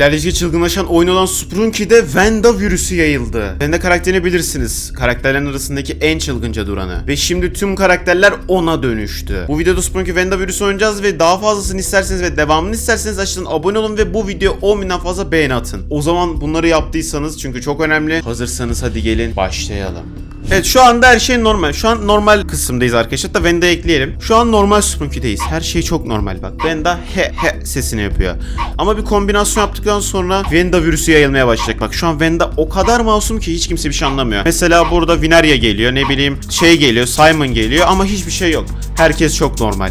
İlerleyici çılgınlaşan oyun olan Sprunky'de Venda virüsü yayıldı. Venda karakterini bilirsiniz. Karakterlerin arasındaki en çılgınca duranı. Ve şimdi tüm karakterler ona dönüştü. Bu videoda Sprunky Venda virüsü oynayacağız ve daha fazlasını isterseniz ve devamını isterseniz aşağıdan abone olun ve bu video 10 binden fazla beğeni atın. O zaman bunları yaptıysanız çünkü çok önemli. Hazırsanız hadi gelin başlayalım. Evet şu anda her şey normal. Şu an normal kısımdayız arkadaşlar. Da Venda ekleyelim. Şu an normal Sprunky'deyiz. Her şey çok normal bak. Venda he he sesini yapıyor. Ama bir kombinasyon yaptıktan sonra Venda virüsü yayılmaya başlayacak. Bak şu an Venda o kadar masum ki hiç kimse bir şey anlamıyor. Mesela burada Vinaria geliyor. Ne bileyim şey geliyor. Simon geliyor ama hiçbir şey yok. Herkes çok normal.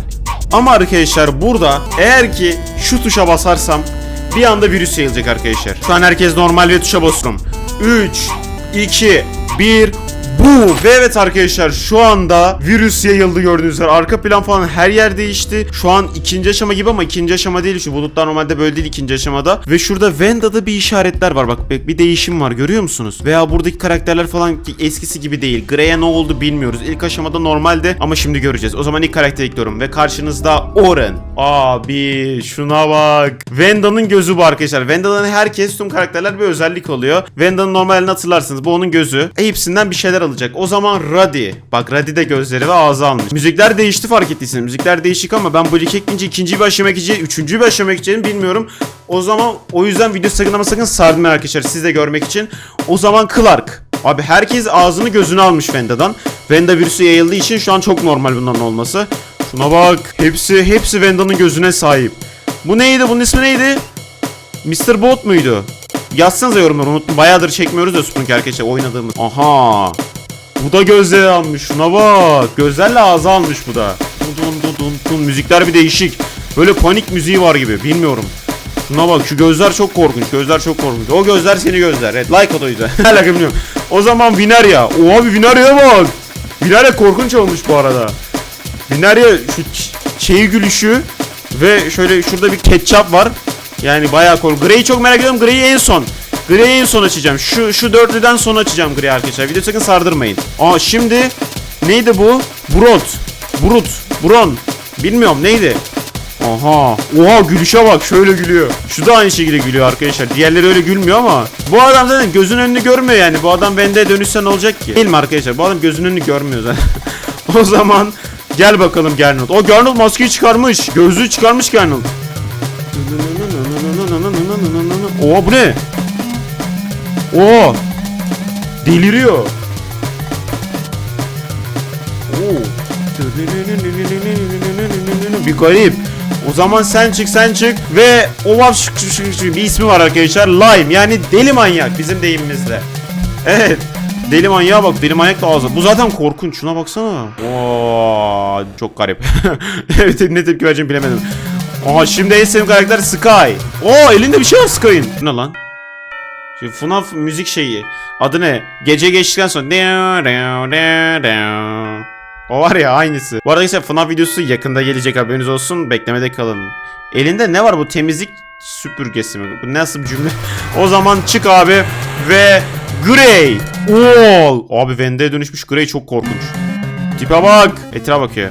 Ama arkadaşlar burada eğer ki şu tuşa basarsam bir anda virüs yayılacak arkadaşlar. Şu an herkes normal ve tuşa basıyorum. 3, 2, 1 bu ve evet arkadaşlar şu anda virüs yayıldı gördüğünüz üzere. Arka plan falan her yer değişti. Şu an ikinci aşama gibi ama ikinci aşama değil. Şu bulutlar normalde böyle değil ikinci aşamada. Ve şurada Venda'da bir işaretler var. Bak bir değişim var görüyor musunuz? Veya buradaki karakterler falan eskisi gibi değil. Grey'e ne oldu bilmiyoruz. İlk aşamada normalde ama şimdi göreceğiz. O zaman ilk karakteri ekliyorum ve karşınızda Oren. Abi şuna bak. Venda'nın gözü bu arkadaşlar. Venda'dan herkes tüm karakterler bir özellik oluyor. Venda'nın normalini hatırlarsınız. Bu onun gözü. E, hepsinden bir şeyler alacak. O zaman Radi. Bak Radi de gözleri ve ağzı almış. Müzikler değişti fark ettiyseniz. Müzikler değişik ama ben bu ilk ekleyince ikinci bir aşama geçeceğim, üçüncü bir aşama geçeceğimi bilmiyorum. O zaman o yüzden video sakın ama sakın sardım arkadaşlar siz de görmek için. O zaman Clark. Abi herkes ağzını gözünü almış Venda'dan. Venda virüsü yayıldığı için şu an çok normal bunların olması. Şuna bak. Hepsi hepsi Venda'nın gözüne sahip. Bu neydi? Bunun ismi neydi? Mr. Bot muydu? Yazsanıza yorumları unuttum. Bayağıdır çekmiyoruz ya Spunk arkadaşlar oynadığımız. Aha. Bu da gözleri almış. Şuna bak. Gözlerle ağzı almış bu da. Dun dun dun dun. Müzikler bir değişik. Böyle panik müziği var gibi. Bilmiyorum. Şuna bak şu gözler çok korkunç. Gözler çok korkunç. O gözler seni gözler. Evet like o yüzden. Hala bilmiyorum. O zaman Vinaria. O abi Vinaria'ya bak. Vinaria korkunç olmuş bu arada. Vinaria şu şeyi gülüşü ve şöyle şurada bir ketçap var. Yani bayağı korkunç. Grey'i çok merak ediyorum. Grey'i en son. Grey'i en son açacağım. Şu şu dörtlüden sonra açacağım Grey'i arkadaşlar. Video sakın sardırmayın. Aa şimdi neydi bu? Brot. Brut. Bron. Bilmiyorum neydi? Aha. Oha gülüşe bak şöyle gülüyor. Şu da aynı şekilde gülüyor arkadaşlar. Diğerleri öyle gülmüyor ama. Bu adam zaten gözün önünü görmüyor yani. Bu adam bende dönüşse ne olacak ki? Değil mi arkadaşlar? Bu adam gözün önünü görmüyor zaten. o zaman gel bakalım Gernold. O Gernold maskeyi çıkarmış. Gözlüğü çıkarmış Gernold. Oha bu ne? Oo. Deliriyor. Oo. Bir garip. O zaman sen çık sen çık ve Olaf şık şık şık şık bir ismi var arkadaşlar. Lime yani deli manyak bizim deyimimizde. Evet. Deli manyağa bak deli manyak da ağzı. Bu zaten korkunç şuna baksana. Oo, çok garip. evet ne tepki vereceğimi bilemedim. Aha şimdi en sevdiğim karakter Sky. Oo elinde bir şey var Sky'ın. Ne lan? Şimdi FNAF müzik şeyi. Adı ne? Gece geçtikten sonra. O var ya aynısı. Bu arada ise FNAF videosu yakında gelecek haberiniz olsun. Beklemede kalın. Elinde ne var bu temizlik süpürgesi mi? Bu nasıl bir cümle? o zaman çık abi ve Grey. Oo! Abi Venda'ya dönüşmüş Grey çok korkunç. Tipe bak. Etrafa bakıyor.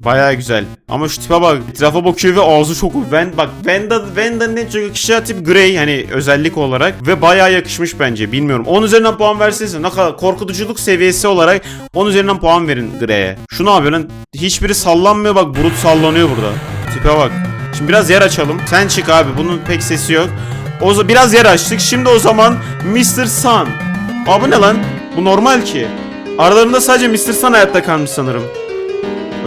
Bayağı güzel. Ama şu tipe bak. Etrafa bakıyor ve ağzı çok... Ven, bak Venda, Venda'nın en çok yakışacağı tip Grey hani özellik olarak. Ve bayağı yakışmış bence. Bilmiyorum. 10 üzerinden puan verseniz ne kadar korkutuculuk seviyesi olarak 10 üzerinden puan verin Grey'e. Şu ne yapıyor lan? Hiçbiri sallanmıyor bak. Brut sallanıyor burada. Tipe bak. Şimdi biraz yer açalım. Sen çık abi. Bunun pek sesi yok. O biraz yer açtık. Şimdi o zaman Mr. Sun. Aa bu ne lan? Bu normal ki. Aralarında sadece Mr. Sun hayatta kalmış sanırım.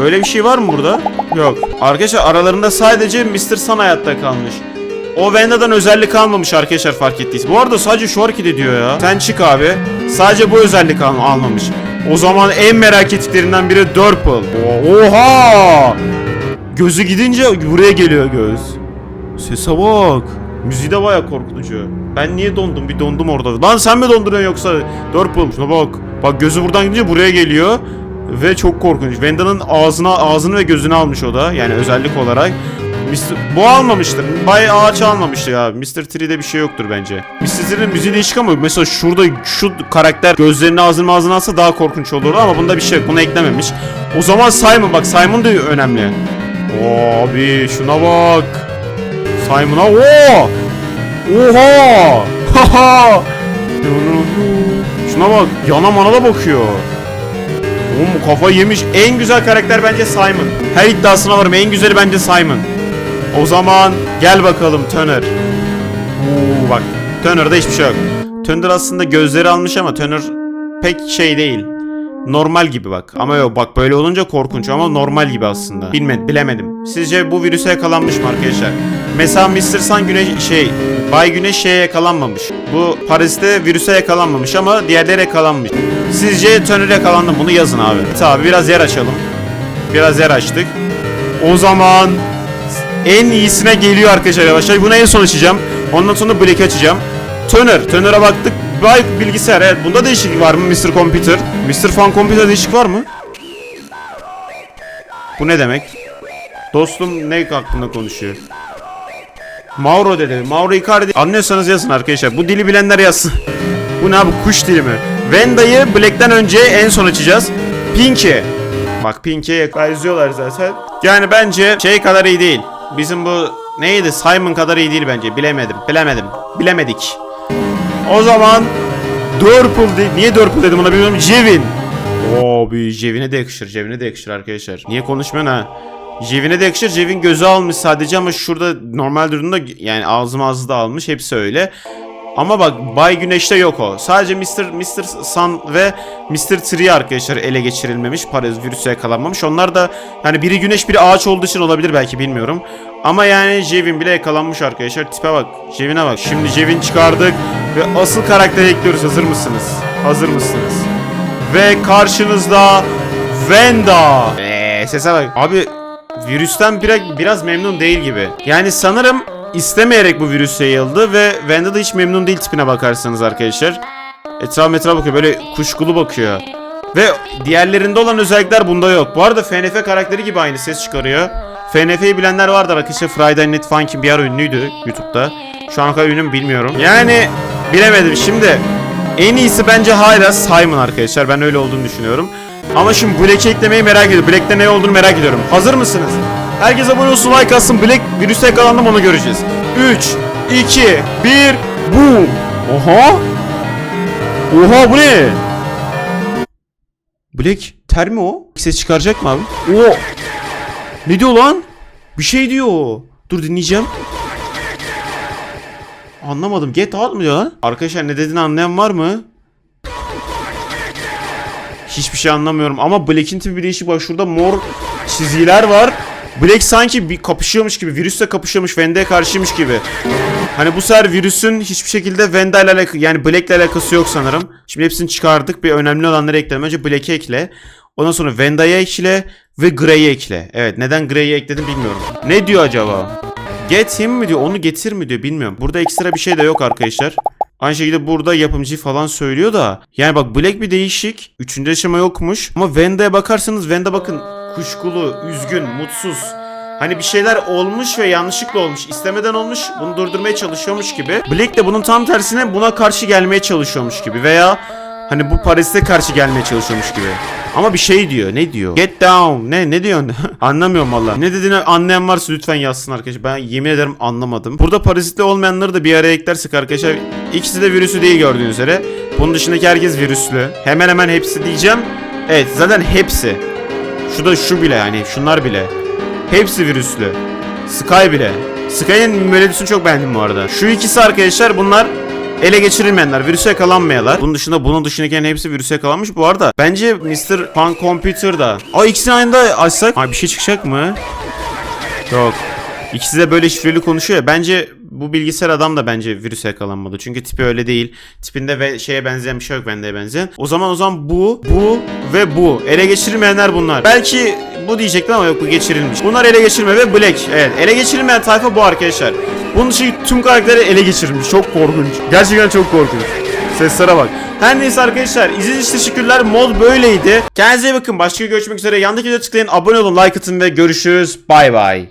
Öyle bir şey var mı burada? Yok. Arkadaşlar aralarında sadece Mr. Sun hayatta kalmış. O Venda'dan özellik almamış arkadaşlar fark ettiyse. Bu arada sadece şu hareket ediyor ya. Sen çık abi. Sadece bu özellik al- almamış. O zaman en merak ettiklerinden biri Dörple. O- Oha! Gözü gidince buraya geliyor göz. Sese bak. Müziği de baya korkutucu. Ben niye dondum? Bir dondum orada. Lan sen mi donduruyorsun yoksa? Dörple. Şuna bak. Bak gözü buradan gidince buraya geliyor. Ve çok korkunç. Venda'nın ağzına ağzını ve gözünü almış o da. Yani özellik olarak. Mr. Bu almamıştır. Bay ağaç almamıştır ya. Mr. 3'de bir şey yoktur bence. Mr. 3'nin müziği değişik ama mesela şurada şu karakter gözlerini ağzını ağzına alsa daha korkunç olurdu ama bunda bir şey yok. Bunu eklememiş. O zaman Simon bak Simon da önemli. Oo, Abi şuna bak. Simon'a Oo! Oha! Haha! Şuna bak yana mana da bakıyor. Oğlum kafa yemiş. En güzel karakter bence Simon. Her iddiasına varım en güzeli bence Simon. O zaman gel bakalım Turner. Oo bak Turner'da hiçbir şey yok. Turner aslında gözleri almış ama Turner pek şey değil. Normal gibi bak. Ama yok bak böyle olunca korkunç ama normal gibi aslında. Bilmedim, bilemedim. Sizce bu virüse yakalanmış mı arkadaşlar? Mesela Mr. Sun güneş şey, Bay Güneş şeye yakalanmamış. Bu Paris'te virüse yakalanmamış ama diğerleri yakalanmış. Sizce Turner yakalandı? Bunu yazın abi. Tabi biraz yer açalım. Biraz yer açtık. O zaman en iyisine geliyor arkadaşlar yavaşlar. Bunu en son açacağım. Ondan sonra Black'i açacağım. Turner. Turner'a baktık. Bay bilgisayar. Evet bunda değişiklik var mı Mr. Computer? Mr. Fan Computer değişik var mı? Bu ne demek? Dostum ne hakkında konuşuyor? Mauro dedi. Mauro Icardi. Anlıyorsanız yazın arkadaşlar. Bu dili bilenler yazsın. Bu ne abi kuş dili mi? Venda'yı Black'ten önce en son açacağız. Pinky. Bak Pinky'ye yazıyorlar zaten. Yani bence şey kadar iyi değil. Bizim bu neydi? Simon kadar iyi değil bence. Bilemedim. Bilemedim. Bilemedik. O zaman Dörpul değil. Niye Dörpul dedim ona bilmiyorum. Jevin. Oo bir Jevin'e de yakışır. Jevin'e de yakışır arkadaşlar. Niye konuşmuyorsun ha? Jevin'e de yakışır. Jevin gözü almış sadece ama şurada normal durumda yani ağzım ağzı da almış. Hepsi öyle. Ama bak Bay Güneş'te yok o. Sadece Mr. Mr. Sun ve Mr. Tree arkadaşlar ele geçirilmemiş. Paraz virüse yakalanmamış. Onlar da yani biri güneş biri ağaç olduğu için olabilir belki bilmiyorum. Ama yani Jevin bile yakalanmış arkadaşlar. Tipe bak. Jevin'e bak. Şimdi Jevin çıkardık ve asıl karakteri ekliyoruz. Hazır mısınız? Hazır mısınız? Ve karşınızda Venda. Eee sese bak. Abi virüsten biraz, biraz memnun değil gibi. Yani sanırım istemeyerek bu virüs yayıldı ve Venda da hiç memnun değil tipine bakarsanız arkadaşlar. Etraf metraf bakıyor böyle kuşkulu bakıyor. Ve diğerlerinde olan özellikler bunda yok. Bu arada FNF karakteri gibi aynı ses çıkarıyor. FNF'yi bilenler vardır arkadaşlar. Friday Night Funkin' bir ara ünlüydü YouTube'da. Şu an kadar ünlü mü bilmiyorum. Yani bilemedim şimdi. En iyisi bence hala Simon arkadaşlar. Ben öyle olduğunu düşünüyorum. Ama şimdi Black'i eklemeyi merak ediyorum. Black'te ne olduğunu merak ediyorum. Hazır mısınız? Herkes abone olsun like atsın. Black virüse yakalandım onu göreceğiz. 3, 2, 1, boom. Oha. Oha bu ne? Black ter mi o? Ses çıkaracak mı abi? Oo. Ne diyor lan? Bir şey diyor. Dur dinleyeceğim. Anlamadım. Get out mı diyor lan? Arkadaşlar ne dediğini anlayan var mı? Hiçbir şey anlamıyorum ama Black'in tipi bir değişik bak şurada mor çizgiler var. Black sanki bir kapışıyormuş gibi, virüsle kapışıyormuş, Venda'ya karşıymış gibi. Hani bu sefer virüsün hiçbir şekilde Venda ile alakası, yani Black ile alakası yok sanırım. Şimdi hepsini çıkardık. Bir önemli olanları ekledim. Önce Black'i ekle. Ondan sonra Venda'ya ekle ve Grey'i ekle. Evet neden Grey'i ekledim bilmiyorum. Ne diyor acaba? Get him mi diyor, onu getir mi diyor bilmiyorum. Burada ekstra bir şey de yok arkadaşlar. Aynı şekilde burada yapımcı falan söylüyor da. Yani bak Black bir değişik. Üçüncü aşama yokmuş. Ama Venda'ya bakarsanız Venda bakın kuşkulu, üzgün, mutsuz. Hani bir şeyler olmuş ve yanlışlıkla olmuş. istemeden olmuş. Bunu durdurmaya çalışıyormuş gibi. Black de bunun tam tersine buna karşı gelmeye çalışıyormuş gibi. Veya hani bu Paris'e karşı gelmeye çalışıyormuş gibi. Ama bir şey diyor. Ne diyor? Get down. Ne ne diyorsun? Anlamıyorum valla. Ne dediğini anlayan varsa lütfen yazsın arkadaşlar. Ben yemin ederim anlamadım. Burada parazitli olmayanları da bir araya eklersek arkadaşlar. ikisi de virüsü değil gördüğünüz üzere. Bunun dışındaki herkes virüslü. Hemen hemen hepsi diyeceğim. Evet zaten hepsi. Şu da şu bile yani şunlar bile. Hepsi virüslü. Sky bile. Sky'ın melodisini çok beğendim bu arada. Şu ikisi arkadaşlar bunlar ele geçirilmeyenler, virüse yakalanmayanlar. Bunun dışında bunun dışındakilerin hepsi virüse yakalanmış. Bu arada bence Mr. Fun Computer da. Aa ikisini aynı anda açsak. Ay bir şey çıkacak mı? Yok. İkisi de böyle şifreli konuşuyor ya. Bence bu bilgisayar adam da bence virüse yakalanmadı. Çünkü tipi öyle değil. Tipinde ve şeye benzeyen bir şey yok bende benzeyen. O zaman o zaman bu, bu ve bu. Ele geçirilmeyenler bunlar. Belki bu diyecektim ama yok bu geçirilmiş. Bunlar ele geçirme ve Black. Evet ele geçirilmeyen tayfa bu arkadaşlar. Bunun dışında tüm karakteri ele geçirilmiş. Çok korkunç. Gerçekten çok korkunç. Seslere bak. Her neyse arkadaşlar izlediğiniz için teşekkürler. Mod böyleydi. Kendinize iyi bakın. Başka görüşmek üzere. Yandaki videoya tıklayın. Abone olun, like atın ve görüşürüz. Bay bay.